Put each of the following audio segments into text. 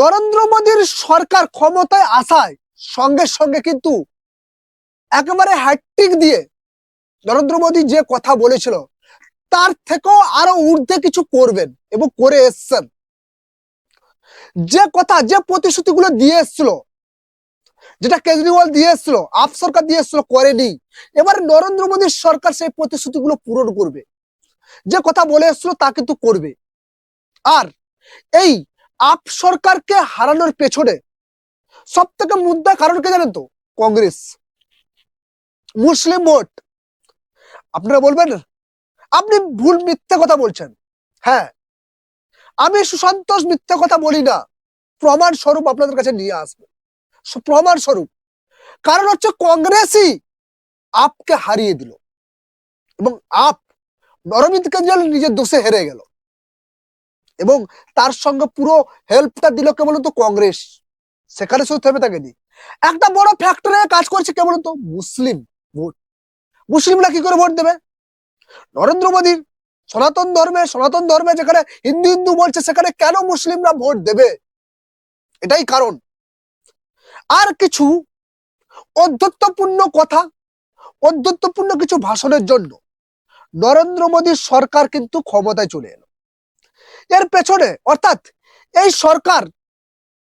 নরেন্দ্র মোদীর সরকার ক্ষমতায় আসায় সঙ্গে সঙ্গে কিন্তু একেবারে হ্যাট্রিক দিয়ে নরেন্দ্র মোদী যে কথা বলেছিল, তার থেকেও আরও ঊর্ধ্বে কিছু করবেন এবং করে এসছেন। যে কথা, যে প্রতিশ্রুতিগুলো দিয়ে এসছিল, যেটা কেজরিওয়াল দিয়ে এসছিল, আপ সরকার দিয়ে এসছিল, করেনি। এবার নরেন্দ্র মোদীর সরকার সেই প্রতিশ্রুতিগুলো পূরণ করবে। যে কথা বলে এসছিল, তা কিন্তু করবে। আর এই আপ সরকারকে হারানোর পেছনে সব থেকে মুদ্রা কারণ কে জানেন তো? কংগ্রেস। মুসলিম ভোট। আপনারা বলবেন, আপনি ভুল মিথ্যে কথা বলছেন। হ্যাঁ। আমি সুসন্তোষ মিথ্যে কথা বলি না। প্রমাণ স্বরূপ আপনাদের কাছে নিয়ে আসব। প্রমাণ স্বরূপ। কারণ হচ্ছে কংগ্রেসই আপকে হারিয়ে দিল। এবং আপ অরবিন্দ কেজরিওয়াল নিজের দোষে হেরে গেল। এবং তার সঙ্গে পুরো হেল্পটা দিল কে বলুন তো কংগ্রেস। সেখানে শুধু থেমে থাকেনি। একটা বড় ফ্যাক্টরে কাজ করছে কে বলুন তো মুসলিম ভোট। মুসলিমরা কি করে ভোট দেবে? নরেন্দ্র মোদীর সনাতন ধর্মে সনাতন ধর্মে যেখানে হিন্দু হিন্দু বলছে, সেখানে কেন মুসলিমরা ভোট দেবে? এটাই কারণ। আর কিছু অধ্যত্বপূর্ণ কথা অধ্যত্বপূর্ণ কিছু ভাষণের জন্য নরেন্দ্র মোদীর সরকার কিন্তু ক্ষমতায় চলে এলো। এর পেছনে, অর্থাৎ এই সরকার,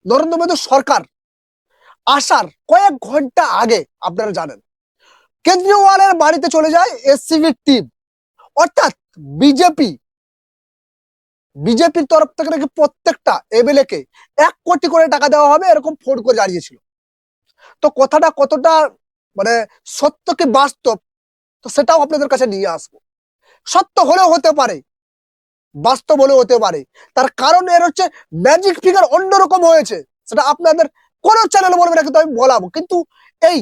নরেন্দ্র মোদীর সরকার আসার কয়েক ঘণ্টা আগে, আপনারা জানেন কেজরিওয়ালের বাড়িতে চলে যায় এসসিবির টিম অর্থাৎ বিজেপি, বিজেপির তরফ থেকে নাকি প্রত্যেকটা এমএলএ কে এক কোটি করে টাকা দেওয়া হবে, এরকম ফোন করে জানিয়েছিল। তো কথাটা কতটা মানে সত্য কি বাস্তব, তো সেটাও আপনাদের কাছে নিয়ে আসব। সত্য হলেও হতে পারে বাস্তব হলেও হতে পারে। তার কারণ এর হচ্ছে ম্যাজিক ফিগার অন্যরকম হয়েছে। সেটা আপনাদের কোন চ্যানেল বলবে না, কিন্তু আমি বলাবো। কিন্তু এই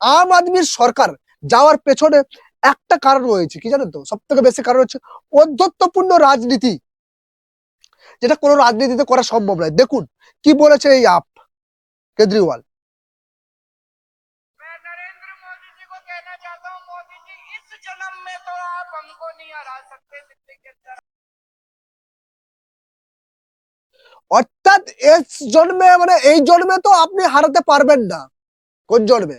আম আদমির সরকার যাওয়ার পেছনে একটা কারণ রয়েছে। কি জানেন তো? সব থেকে বেশি কারণ হচ্ছে অধ্যত্বপূর্ণ রাজনীতি। যেটা কোনো রাজনীতিতে করা সম্ভব নয়। দেখুন, কি বলেছে এই আপ কেজরিওয়াল? অর্থাৎ এই জন্মে মানে এই জন্মে তো আপনি হারাতে পারবেন না। কোন জন্মে?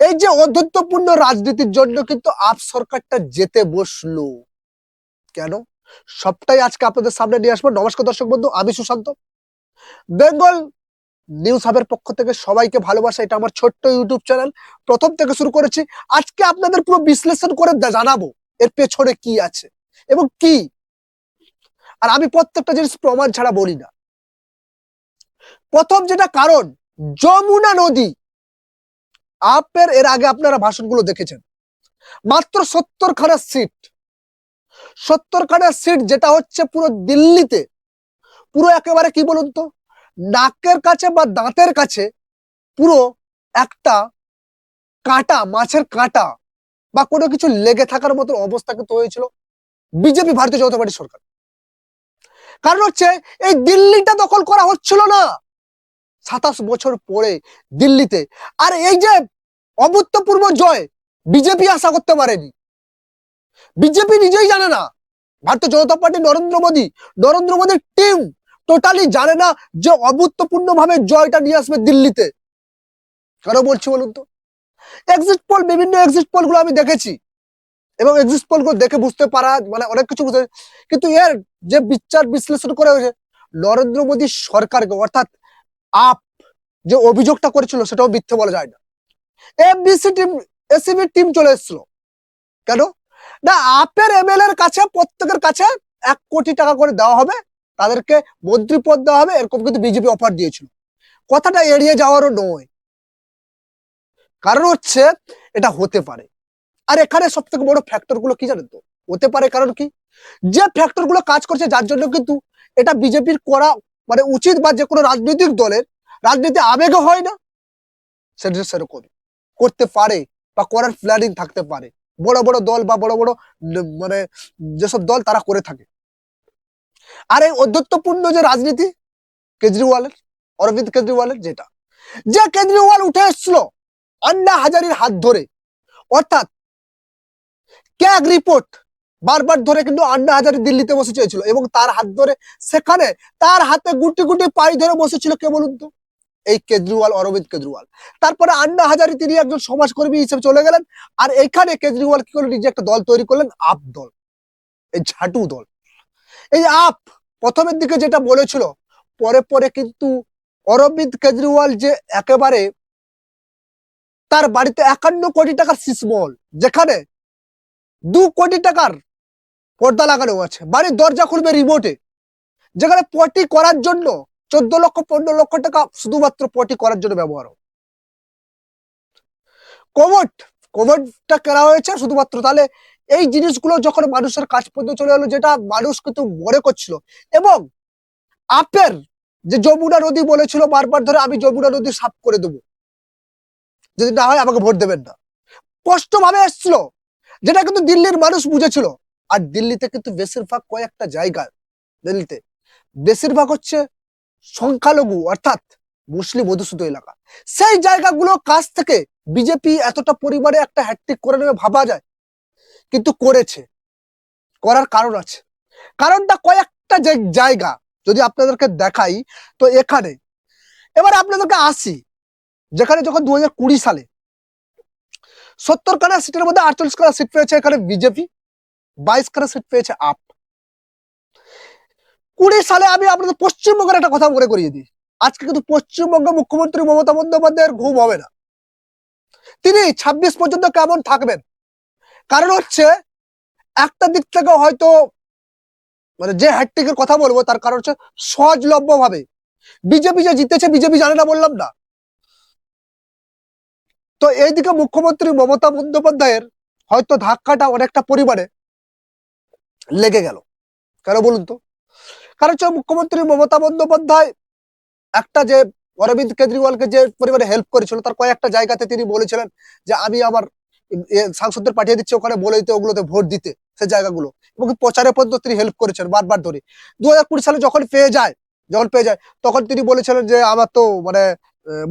এই যে অধ্যত্বপূর্ণ রাজনীতির জন্য কিন্তু আপ সরকারটা যেতে বসল। কেন? সবটাই আজকে আপনাদের সামনে নিয়ে আসব। নমস্কার দর্শক বন্ধু, আমি সুশান্ত। বেঙ্গল নিউজ হাবের পক্ষ থেকে সবাইকে ভালোবাসা, এটা আমার ছোট্ট ইউটিউব চ্যানেল। প্রথম থেকে শুরু করেছি। আজকে আপনাদের পুরো বিশ্লেষণ করে জানাব এর পেছনে কি আছে এবং কি। আর আমি প্রত্যেকটা জিনিস প্রমাণ ছাড়া বলি না। প্রথম যেটা কারণ, যমুনা নদী। আপের এর আগে আপনারা ভাষণগুলো দেখেছেন। মাত্র সত্তর খানা সিট। সত্তর খানা সিট যেটা হচ্ছে পুরো দিল্লিতে। পুরো একেবারে কি বলুন তো? নাকের কাছে বা দাঁতের কাছে পুরো একটা কাঁটা, মাছের কাঁটা বা কোনো কিছু লেগে থাকার মতো অবস্থা কিন্তু হয়েছিল বিজেপি, ভারতীয় জনতা পার্টি সরকার। কারণ হচ্ছে এই দিল্লিটা দখল করা হচ্ছিল না। সাতাশ বছর পরে দিল্লিতে। আর এই যে অভূতপূর্ব জয়, বিজেপি আশা করতে পারেনি। বিজেপি নিজেই জানে না। ভারতীয় জনতা পার্টি নরেন্দ্র মোদী, নরেন্দ্র মোদীর টিম টোটালি জানে না যে অভূতপূর্ণ ভাবে জয়টা নিয়ে আসবে দিল্লিতে। কেন বলছি বলুন তো? এক্সিট পোল বিভিন্ন এক্সিট পোলগুলো আমি দেখেছি। এবং এক্সিট পোলগুলো দেখে বুঝতে পারা মানে অনেক কিছু বুঝতে কিন্তু এর যে বিচার বিশ্লেষণ করে হয়েছে, নরেন্দ্র মোদী সরকারকে, অর্থাৎ আপ যে অভিযোগটা করেছিল সেটাও মিথ্যে বলা যায় না। এমবিসি টিম এসিবি টিম চলে এসেছিল। কেন? না আপের এমএলএ এর কাছে, প্রত্যেকের কাছে এক কোটি টাকা করে দেওয়া হবে। তাদেরকে মন্ত্রী পদ দেওয়া হবে, এরকম কিন্তু বিজেপি অফার দিয়েছিল। কথাটা এড়িয়ে যাওয়ারও নয়। কারণ হচ্ছে, এটা হতে পারে। আর এখানে সব থেকে বড় ফ্যাক্টরগুলো কি জানেন তো? হতে পারে কারণ কি? যে ফ্যাক্টরগুলো কাজ করছে, যার জন্য কিন্তু এটা বিজেপির করা মানে উচিত বা যে কোনো রাজনৈতিক দলের রাজনীতি আবেগে হয় না সেটা সেরকম করতে পারে বা করার প্ল্যানিং থাকতে পারে। বড় বড় দল বা বড় বড় মানে যেসব দল তারা করে থাকে। আর এই অধ্যত্বপূর্ণ যে রাজনীতি, কেজরিওয়ালের, অরবিন্দ কেজরিওয়ালের যেটা, যে কেজরিওয়াল উঠে এসছিল আন্না হাজারির হাত ধরে, অর্থাৎ ক্যাগ রিপোর্ট বারবার ধরে কিন্তু আন্না হাজারে দিল্লিতে বসে চেয়েছিল এবং তার হাত ধরে সেখানে তার হাতে গুটি গুটি পাই ধরে বসেছিল কে বলুন তো? এই কেজরিওয়াল, অরবিন্দ কেজরিওয়াল। তারপরে আন্না হাজারি তিনি একজন সমাজকর্মী হিসেবে চলে গেলেন। আর এখানে কেজরিওয়াল কি করলেন? নিজে একটা দল তৈরি করলেন, আপ দল। এই ঝাটু দল। এই আপ প্রথমের দিকে যেটা বলেছিল, পরে পরে কিন্তু অরবিন্দ কেজরিওয়াল যে একেবারে তার বাড়িতে একান্ন কোটি টাকার সিসমহল যেখানে দু কোটি টাকার পর্দা লাগানো আছে। বাড়ির দরজা খুলবে রিমোটে যেখানে পটি করার জন্য চোদ্দ লক্ষ, পনেরো লক্ষ টাকা শুধুমাত্র পটি করার জন্য ব্যবহার কোমট কোমটটা কেনা হয়েছে শুধুমাত্র। তাহলে এই জিনিসগুলো যখন মানুষের কাছ পর্যন্ত চলে এলো, যেটা মানুষ কিন্তু মনে করছিল। এবং আপের যে যমুনা নদী বলেছিল, বারবার ধরে আমি যমুনা নদী সাফ করে দেবো। যদি না হয় আমাকে ভোট দেবেন না। স্পষ্ট ভাবে এসছিল, যেটা কিন্তু দিল্লির মানুষ বুঝেছিল। আর দিল্লিতে কিন্তু বেশিরভাগ কয়েকটা জায়গা, দিল্লিতে। বেশিরভাগ হচ্ছে সংখ্যালঘু, অর্থাৎ মুসলিম অধ্যুষিত এলাকা। সেই জায়গাগুলো কাছ থেকে বিজেপি এতটা পরিবারে একটা হ্যাট্রিক করে নেবে ভাবা যায়। কিন্তু করেছে। করার কারণ আছে। কারণটা কয়েকটা জায়গা যদি আপনাদেরকে দেখাই, তো এখানে এবার আপনাদেরকে আসি। যেখানে যখন দু সালে সত্তর খানা সিটের মধ্যে আটচল্লিশ খানা সিট পেয়েছে এখানে বিজেপি বাইশ খানা সিট পেয়েছে আপ কুড়ি সালে আমি আপনাদের পশ্চিমবঙ্গের একটা কথা মনে করিয়ে দিই। আজকে কিন্তু পশ্চিমবঙ্গ মুখ্যমন্ত্রী মমতা বন্দ্যোপাধ্যায়ের ঘুম হবে না। তিনি ছাব্বিশ পর্যন্ত কেমন থাকবেন? কারণ হচ্ছে একটা দিক থেকে হয়তো মানে যে হ্যাট্রিকের কথা বলব, তার কারণ হচ্ছে সহজলভ্য ভাবে বিজেপি যে জিতেছে, বিজেপি জানে না, বললাম না। তো এইদিকে মুখ্যমন্ত্রী মমতা বন্দ্যোপাধ্যায়ের হয়তো ধাক্কাটা অনেকটা পরিমাণে লেগে গেল। কেন বলুন তো? কারণ হচ্ছে মুখ্যমন্ত্রী মমতা বন্দ্যোপাধ্যায় একটা যে অরবিন্দ কেজরিওয়ালকে যে পরিমাণে হেল্প করেছিল, তার কয়েকটা জায়গাতে তিনি বলেছিলেন যে আমি আমার সাংসদদের পাঠিয়ে দিচ্ছি, ওখানে বলে দিতে, ওগুলোতে ভোট দিতে, সে জায়গাগুলো। এবং প্রচারে পর্যন্ত তিনি হেল্প করেছেন বারবার ধরে। দু হাজার কুড়ি সালে যখন পেয়ে যায়, যখন পেয়ে যায়, তখন তিনি বলেছিলেন যে আমার তো মানে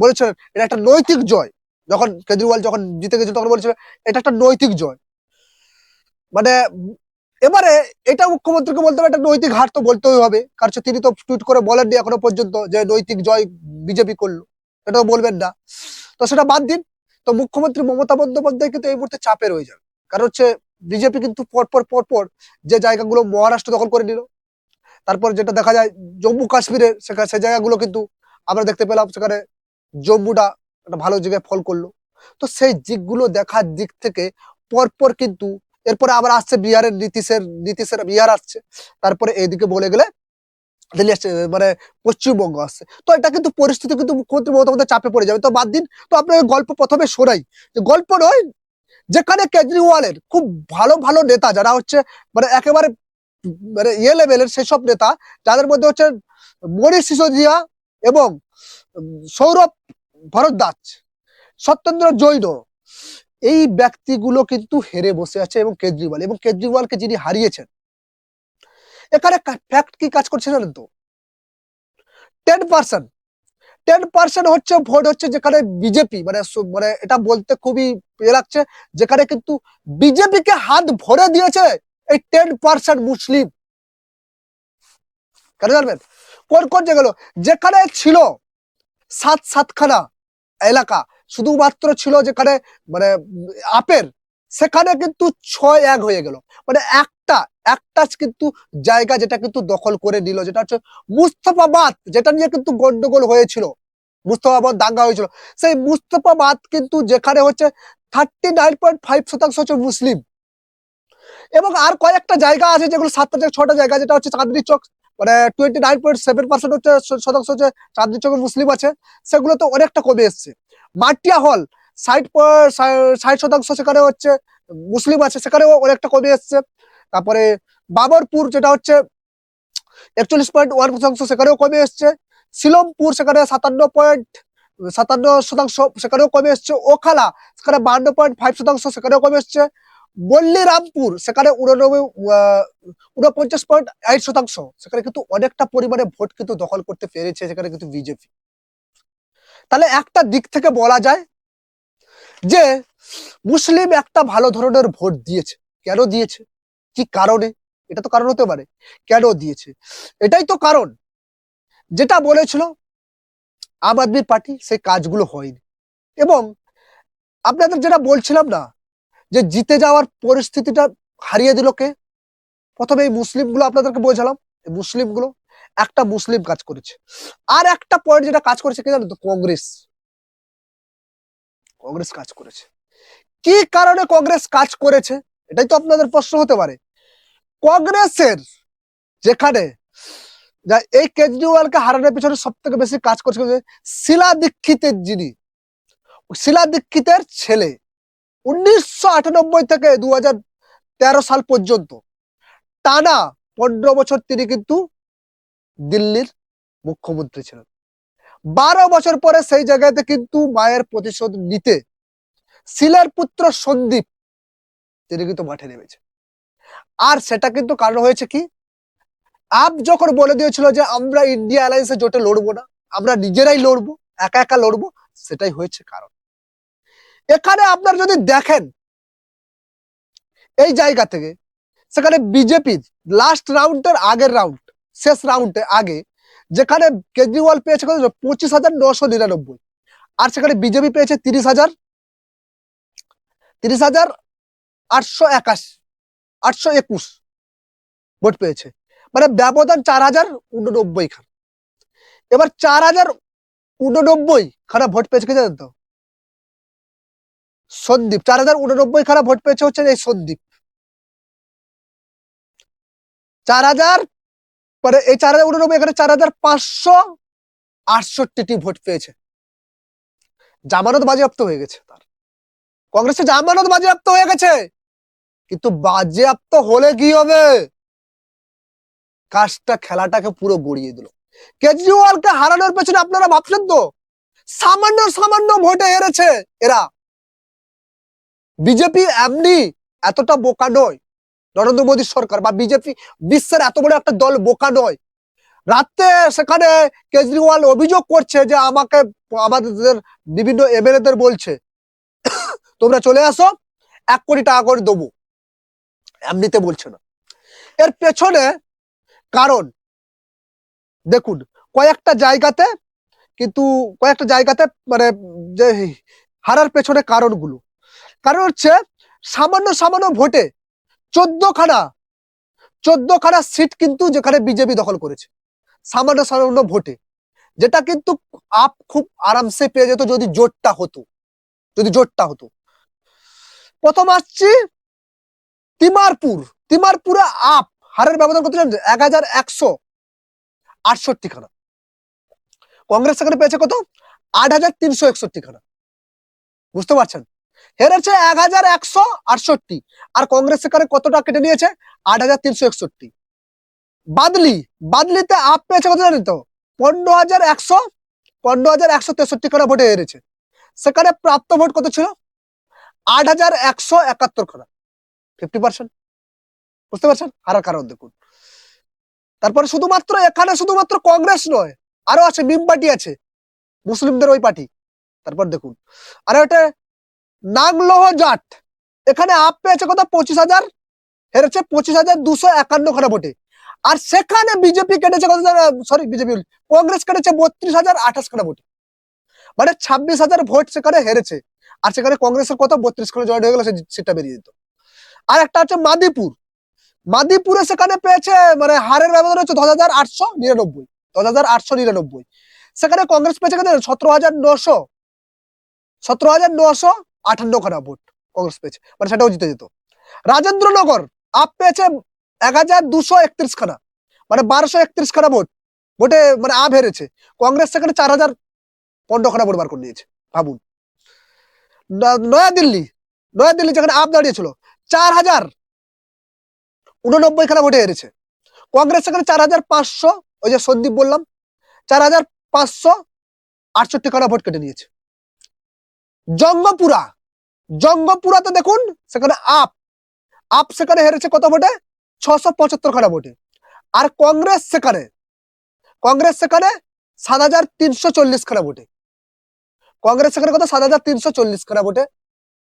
বলেছিলেন, এটা একটা নৈতিক জয়। যখন কেজরিওয়াল যখন জিতে গেছিল, তখন বলেছিলেন, এটা একটা নৈতিক জয়। মানে এবারে এটা মুখ্যমন্ত্রীকে বলতে হবে, একটা নৈতিক হার তো বলতেই হবে। কারণ তিনি তো টুইট করে বলেননি এখনও পর্যন্ত যে নৈতিক জয় বিজেপি করল। এটা বলবেন না। তো সেটা বাদ দিন। তো মুখ্যমন্ত্রী মমতা বন্দ্যোপাধ্যায় কিন্তু এই মুহূর্তে চাপে রয়ে যাবে। কারণ হচ্ছে বিজেপি কিন্তু পরপর পরপর যে জায়গাগুলো মহারাষ্ট্র দখল করে নিল, তারপর যেটা দেখা যায় জম্মু কাশ্মীরের সেখানে সে জায়গাগুলো কিন্তু আমরা দেখতে পেলাম, সেখানে জম্মুটা একটা ভালো জায়গায় ফল করল। তো সেই দিকগুলো দেখার দিক থেকে পরপর কিন্তু এরপরে আবার আসছে বিহারের নীতিশের নীতিশের বিহার আসছে। তারপরে এইদিকে বলে গেলে দিল্লি আসছে মানে পশ্চিমবঙ্গ আসছে। তো এটা কিন্তু পরিস্থিতি কিন্তু মুখ্যমন্ত্রী মমতা চাপে পড়ে যাবে। তো বাদ দিন, তো আপনাকে গল্প প্রথমে শোনাই। গল্প নয়, যেখানে কেজরিওয়ালের খুব ভালো ভালো নেতা যারা হচ্ছে মানে একেবারে মানে ইয়ে লেভেলের সেসব নেতা, যাদের মধ্যে হচ্ছে মনীষ সিসোদিয়া এবং সৌরভ ভরদ্বাজ, সত্যেন্দ্র জৈন এই ব্যক্তিগুলো কিন্তু হেরে বসে আছে এবং কেজরিওয়াল, এবং কেজরিওয়ালকে যিনি হারিয়েছেন, এখানে ফ্যাক্ট কি কাজ করছে জানেন তো? টেন পার্সেন্ট টেন পার্সেন্ট হচ্ছে ভোট হচ্ছে যেখানে বিজেপি মানে মানে এটা বলতে খুবই ইয়ে লাগছে, যেখানে কিন্তু বিজেপিকে হাত ভরে দিয়েছে এই টেন পার্সেন্ট মুসলিম। কেন জানবেন? কোন কোন জায়গাগুলো যেখানে ছিল সাত সাতখানা এলাকা শুধুমাত্র ছিল যেখানে মানে আপের, সেখানে কিন্তু ছয় এক হয়ে গেল। মানে একটা একটা কিন্তু জায়গা যেটা কিন্তু দখল করে নিল, যেটা হচ্ছে মুস্তফাবাদ, যেটা নিয়ে কিন্তু গন্ডগোল হয়েছিল। মুস্তফাবাদ দাঙ্গা হয়েছিল। সেই মুস্তফাবাদ কিন্তু যেখানে হচ্ছে থার্টি নাইন পয়েন্ট ফাইভ শতাংশ হচ্ছে মুসলিম। এবং আর কয়েকটা জায়গা আছে যেগুলো সাতটা জায়গা ছটা জায়গা, যেটা হচ্ছে চাঁদনি চক মানে twenty nine point seven percent হচ্ছে, শতাংশ হচ্ছে চাঁদনি চকে মুসলিম আছে। সেগুলো তো অনেকটা কমে এসছে। মাটিয়া হল। ষাট ষাট শতাংশ সেখানে হচ্ছে মুসলিম আছে, সেখানেও অনেকটা কমে এসছে। তারপরে বাবরপুর যেটা হচ্ছে একচল্লিশ পয়েন্ট ওয়ান শতাংশ সেখানেও কমে এসছে। শিলমপুর সেখানে সাতান্ন পয়েন্ট, সাতান্ন শতাংশ সেখানেও কমে এসছে। ওখালা সেখানে বান্ন পয়েন্ট ফাইভ শতাংশ সেখানেও কমে এসছে। বল্লিরামপুর সেখানে উননব্বই উনপঞ্চাশ পয়েন্ট আট শতাংশ। সেখানে কিন্তু অনেকটা পরিমাণে ভোট কিন্তু দখল করতে পেরেছে, সেখানে কিন্তু বিজেপি। তাহলে একটা দিক থেকে বলা যায় যে মুসলিম একটা ভালো ধরনের ভোট দিয়েছে। কেন দিয়েছে? কি কারণে? এটা তো কারণ হতে পারে। কেন দিয়েছে? এটাই তো কারণ। যেটা বলেছিল আম আদমি পার্টি, সেই কাজগুলো হয়নি। এবং আপনাদের যেটা বলছিলাম না, যে জিতে যাওয়ার পরিস্থিতিটা হারিয়ে দিল কে? প্রথমে এই মুসলিমগুলো আপনাদেরকে বোঝালাম। মুসলিমগুলো একটা মুসলিম কাজ করেছে। আর একটা পয়েন্ট যেটা কাজ করেছে কি জানেন তো? কংগ্রেস। কংগ্রেস কাজ করেছে। কি কারণে কংগ্রেস কাজ করেছে? এটাই তো আপনাদের প্রশ্ন হতে পারে। কংগ্রেসের যেখানে এই কেজরিওয়ালকে হারানোর পিছনে সব থেকে বেশি কাজ করছে শিলা দীক্ষিতের যিনি। শিলা দীক্ষিতের ছেলে। উনিশশো আটানব্বই থেকে দু সাল পর্যন্ত। টানা পনেরো বছর তিনি কিন্তু দিল্লির মুখ্যমন্ত্রী ছিলেন। বারো বছর পরে সেই জায়গাতে কিন্তু মায়ের প্রতিশোধ নিতে শিলার পুত্র সন্দীপ তিনি কিন্তু মাঠে নেমেছে আর সেটা কিন্তু কারণ হয়েছে কি? আপ যখন বলে দিয়েছিল যে, আমরা ইন্ডিয়া অ্যালায়েন্সে জোটে লড়বো না, আমরা নিজেরাই লড়বো, একা একা লড়বো, সেটাই হয়েছে কারণ। এখানে আপনার যদি দেখেন, এই জায়গা থেকে, সেখানে বিজেপির লাস্ট রাউন্ডের আগের রাউন্ড শেষ রাউন্ডে আগে, যেখানে কেজরিওয়াল পেয়েছে কত পঁচিশ হাজার নশো নিরানব্বই। আর সেখানে বিজেপি পেয়েছে তিরিশ হাজার তিরিশ হাজার আটশো একাশি, আটশো একুশ ভোট পেয়েছে। মানে ব্যবধান চার হাজার উননব্বই খান এবার চার হাজার উননব্বই খানা ভোট পেয়েছে কি জানেন তো? সন্দীপ। চার হাজার উননব্বই খানা ভোট পেয়েছে হচ্ছে এই সন্দীপ। চার হাজার মানে এই চার হাজার উননব্বই এখানে চার হাজার পাঁচশো আটষট্টিটি ভোট পেয়েছে। জামানত বাজেয়াপ্ত হয়ে গেছে তার। কংগ্রেসের জামানত বাজেয়াপ্ত হয়ে গেছে, কিন্তু বাজেয়াপ্ত হলে কি হবে? কাজটা, খেলাটাকে পুরো গড়িয়ে দিল। কেজরিওয়ালকে হারানোর পেছনে আপনারা ভাবছেন তো? সামান্য সামান্য ভোটে হেরেছে এরা। বিজেপি এমনি এতটা বোকা নয়। নরেন্দ্র মোদী সরকার বা বিজেপি বিশ্বের এত বড় একটা দল বোকা নয়। রাতে সেখানে কেজরিওয়াল অভিযোগ করছে যে আমাকে আমাদের বিভিন্ন এমএলএদের বলছে। তোমরা চলে আসো, এক কোটি টাকা করে দেবো। এমনিতে বলছে না। এর পেছনে কারণ, দেখুন, কয়েকটা জায়গাতে কিন্তু কয়েকটা জায়গাতে মানে যে হারার পেছনে কারণগুলো। কারণ হচ্ছে সামান্য সামান্য ভোটে চোদ্দ খানা চোদ্দ খানা সিট কিন্তু যেখানে বিজেপি দখল করেছে, সামান্য সামান্য ভোটে, যেটা কিন্তু আপ খুব আরামসে পেয়ে যেত যদি জোটটা হতো, যদি জোটটা হতো। প্রথম আসছি তিমারপুর, তিমারপুরে আপ, হারের ব্যবধান কত জানেন? এক হাজার একশো আটষট্টি খানা কংগ্রেস সেখানে পেয়েছে কত? আট হাজার তিনশো একষট্টি খানা বুঝতে পারছেন? হেরেছে এক হাজার একশো আটষট্টি, আর কংগ্রেস সেখানে কতটা কেটে নিয়েছে? আট হাজার তিনশো একষট্টি। বাদলি, বাদলিতে আপ পেয়েছে কত জানেন তো? পনেরো হাজার একশো, পনেরো হাজার একশো তেষট্টি খানা ভোটে হেরেছে। সেখানে প্রাপ্ত ভোট কত ছিল? আট হাজার একশো একাত্তর খানা ফিফটি পার্সেন্ট বুঝতে পারছেন? হারার কারণ দেখুন। তারপরে শুধুমাত্র, এখানে শুধুমাত্র কংগ্রেস নয়, আরও আছে মিম পার্টি আছে, মুসলিমদের ওই পার্টি। তারপর দেখুন। আর ওটা নাগলোহ জাট। এখানে আপ পেয়েছে কত? পঁচিশ হাজার। হেরেছে পঁচিশ হাজার দুশো একান্ন খানা ভোটে। আর সেখানে বিজেপি কেটেছে কত? সরি বিজেপি কংগ্রেস কেটেছে বত্রিশ হাজার আঠাশ খানা ভোটে। মানে ছাব্বিশ হাজার ভোট সেখানে হেরেছে। আর সেখানে কংগ্রেসের কত? বত্রিশ খানা জয়েন হয়ে গেল সেটা বেরিয়ে যেত। আর একটা হচ্ছে মাদিপুর। মাদিপুরে সেখানে পেয়েছে মানে হারের ব্যবধান হচ্ছে দশ হাজার আটশো নিরানব্বই। দশ হাজার আটশো নিরানব্বই। সেখানে কংগ্রেস পেয়েছে সতেরো হাজার নশো। সতেরো হাজার নশো আটান্ন খানা ভোট কংগ্রেস পেয়েছে। মানে সেটাও জিতে যেত। রাজেন্দ্রনগর আপ পেয়েছে এক হাজার দুশো একত্রিশ খানা। মানে বারোশো একত্রিশ খানা ভোট। ভোটে মানে আপ হেরেছে। কংগ্রেস সেখানে চার হাজার পনেরো খানা ভোট বার করে নিয়েছে, ভাবুন। নয়াদিল্লি নয়াদিল্লি যেখানে আপ দাঁড়িয়েছিল, চার হাজার উননব্বই খানা ভোটে হেরেছে। কংগ্রেস সেখানে চার হাজার পাঁচশো, ওই যে সন্দীপ বললাম, চার হাজার পাঁচশো আটষট্টি খানা ভোট কেটে নিয়েছে। জঙ্গপুরা জঙ্গপুরাতে দেখুন, সেখানে আপ। আপ সেখানে হেরেছে কত ভোটে? ছশো পঁচাত্তর খানা ভোটে। আর কংগ্রেস সেখানে কংগ্রেস সেখানে সাত হাজার তিনশো চল্লিশ খানা ভোটে। কংগ্রেস সেখানে কত? সাত হাজার তিনশো চল্লিশ খানা ভোটে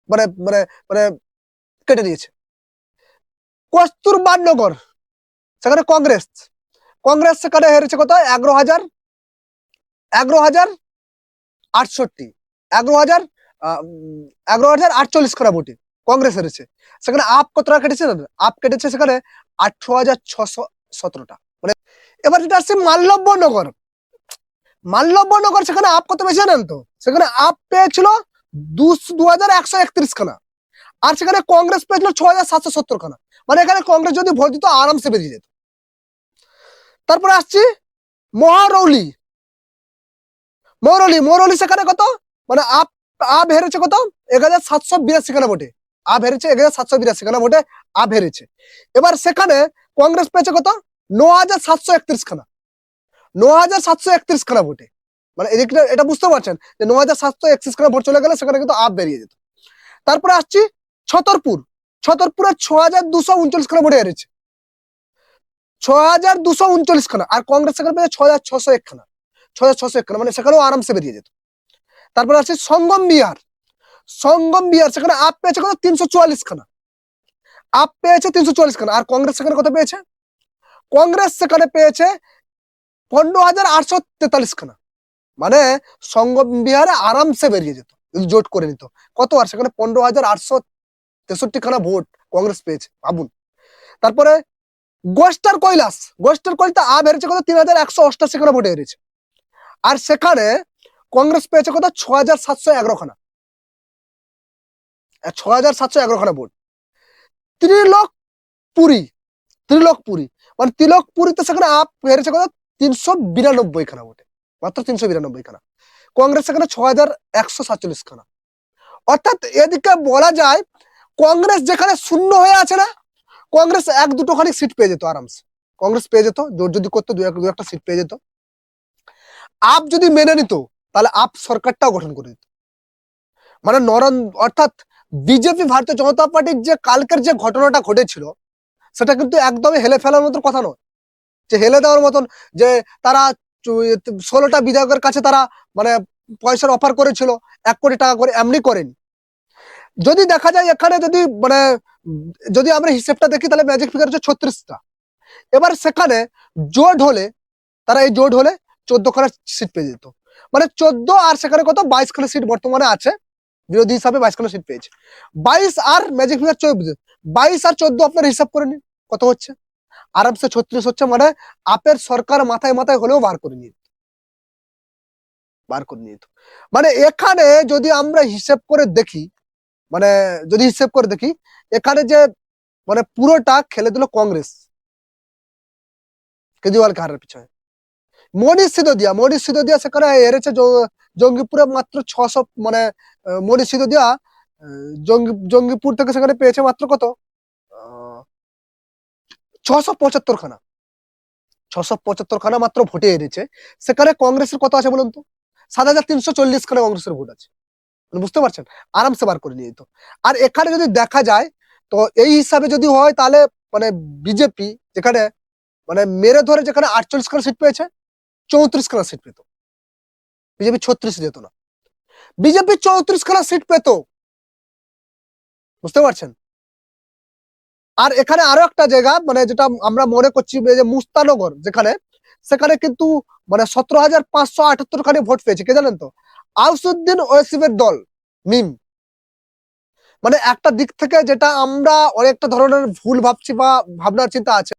মানে মানে মানে কেটে দিয়েছে। কস্তুরবা নগর সেখানে কংগ্রেস। কংগ্রেস সেখানে হেরেছে কত? এগারো হাজার এগারো হাজার আটষট্টি, এগারো হাজার এগারো হাজার আটচল্লিশ খানা ভোটে কংগ্রেস হেরেছে। সেখানে আপ কত টাকা কেটেছে জানেন? আপ কেটেছে সেখানে আঠারো হাজার ছশো সতেরোটা। মানে এবার যেটা আসছে মাল্যব্যনগর মাল্যব্যনগর সেখানে আপ কত বেশি জানেন তো? সেখানে আপ পেয়েছিল দুশো, দু হাজার একশো একত্রিশ খানা আর সেখানে কংগ্রেস পেয়েছিল ছ হাজার সাতশো সত্তর খানা মানে এখানে কংগ্রেস যদি ভোট দিত আরামসে বেরিয়ে যেত। তারপরে আসছি মহারৌলি। মৌরলি মৌরলি সেখানে কত? মানে আপ আপ হেরেছে কত? এক হাজার সাতশো বিরাশি খানা ভোটে। আপ হেরেছে এক হাজার সাতশো বিরাশি খানা ভোটে আপ হেরেছে এবার সেখানে কংগ্রেস পেয়েছে কত? ন হাজার সাতশো একত্রিশ খানা। ন হাজার সাতশো একত্রিশ খানা ভোটে। মানে এদিকটা এটা বুঝতে পারছেন যে ন হাজার সাতশো একত্রিশ খানা ভোট চলে গেলে সেখানে কিন্তু আপ বেরিয়ে যেত। তারপরে আসছি ছতরপুর। ছতরপুরে ছ হাজার দুশো উনচল্লিশ খানা ভোটে হেরেছে। ছ হাজার দুশো উনচল্লিশ খানা। আর কংগ্রেস সেখানে পেয়েছে ছ হাজার ছশো এক খানা। ছ হাজার ছশো এক খানা। মানে সেখানেও আরামসে বেরিয়ে যেত। তারপরে আছে সঙ্গম বিহার। সঙ্গম বিহার, সেখানে আপ পেয়েছে কত? তিনশো চুয়াল্লিশ খানা আপ পেয়েছে তিনশো চুয়াল্লিশ খানা আর কংগ্রেস সেখানে কত পেয়েছে? কংগ্রেস সেখানে পেয়েছে পনেরো হাজার আটশো তেতাল্লিশ খানা মানে সঙ্গম বিহারে আরামসে বেরিয়ে যেত জোট করে নিত। কত আর সেখানে পনেরো হাজার আটশো তেষট্টি খানা ভোট কংগ্রেস পেয়েছে, ভাবুন। তারপরে গোস্টার কৈলাস। গোস্টার কৈলাস আ বেড়েছে কত? তিন হাজার একশো অষ্টাশি খানা ভোটে হেরেছে। আর সেখানে কংগ্রেস পেয়েছে কত ছ হাজার সাতশো এগারো খানা। ছ হাজার সাতশো এগারো খানা ভোট। ত্রিলোক পুরী। ত্রিলোক পুরী। মানে তিলক পুরীতে সেখানে আপ হেরেছে কত তিনশো বিরানব্বই খানা ভোটে। মাত্র তিনশো বিরানব্বই খানা কংগ্রেস সেখানে ছ হাজার একশো সাতচল্লিশ খানা অর্থাৎ এদিকে বলা যায়, কংগ্রেস যেখানে শূন্য হয়ে আছে না, কংগ্রেস এক দুটো খানি সিট পেয়ে যেত আরামসে। কংগ্রেস পেয়ে যেত জোর যদি করতো দু একটা সিট পেয়ে যেত। আপ যদি মেনে নিত তাহলে আপ সরকারটাও গঠন করে দিত। মানে নরেন, অর্থাৎ বিজেপি, ভারতীয় জনতা পার্টির যে কালকের যে ঘটনাটা ঘটেছিল, সেটা কিন্তু একদমই হেলে ফেলার মতন কথা নয়। যে হেলে দেওয়ার মতন যে তারা ষোলোটা বিধায়কের কাছে তারা মানে পয়সার অফার করেছিল, এক কোটি টাকা করে, এমনি করেনি। যদি দেখা যায় এখানে যদি মানে যদি আমরা হিসেবটা দেখি, তাহলে ম্যাজিক ফিগার হচ্ছে ছত্রিশটা। এবার সেখানে জোট হলে, তারা এই জোট হলে চোদ্দ খানা সিট পেয়ে যেত। মানে চোদ্দ আর সেখানে কত? বাইশ খানা সিট বর্তমানে আছে। বিরোধী হিসাবে বাইশ খানা সিট পেয়েছে। বাইশ আর ম্যাজিক ফিগার চব্বিশ বাইশ আর চোদ্দ আপনার হিসাব করে নিন, কত হচ্ছে? আরামসে ছত্রিশ হচ্ছে মানে আপের সরকার মাথায় মাথায় হলেও বার করে নিয়ে বার করে নিয়ে। মানে এখানে যদি আমরা হিসেব করে দেখি মানে যদি হিসেব করে দেখি, এখানে যে মানে পুরোটা খেলে দিল কংগ্রেস। কেজরিওয়ালকে হারার পিছনে। মনীষ সিদোদিয়া মনীষ সিদোদিয়া সেখানে হেরেছে জঙ্গিপুরে মাত্র ছশো মানে মনীষ সিদোদিয়া জঙ্গি, জঙ্গিপুর থেকে সেখানে পেয়েছে মাত্র কত? ছশো পঁচাত্তর খানা ছশো পঁচাত্তর খানা মাত্র ভোটে হেরেছে। সেখানে কংগ্রেসের কত আছে বলুন তো? সাত হাজার তিনশো চল্লিশ খানা কংগ্রেসের ভোট আছে। মানে বুঝতে পারছেন? আরামসে বার করে নিয়ে যেত। আর এখানে যদি দেখা যায়, তো এই হিসাবে যদি হয়, তাহলে মানে বিজেপি যেখানে মানে মেরে ধরে যেখানে আটচল্লিশ খানা সিট পেয়েছে চৌত্রিশ খানা সিট পেত। বিজেপি ছত্রিশ যেত না। বিজেপি চৌত্রিশ খানা সিট পেত। বুঝতে পারছেন? আর এখানে আরও একটা জায়গা মানে যেটা আমরা মনে করছি যে মুস্তানগর, যেখানে, সেখানে কিন্তু মানে সতেরো হাজার পাঁচশো আটাত্তর খানি ভোট পেয়েছে। কে জানেন তো? আউসুদ্দিন ওয়েসিমের দল, মিম। মানে একটা দিক থেকে যেটা আমরা অনেকটা ধরনের ভুল ভাবছি বা ভাবনার চিন্তা আছে।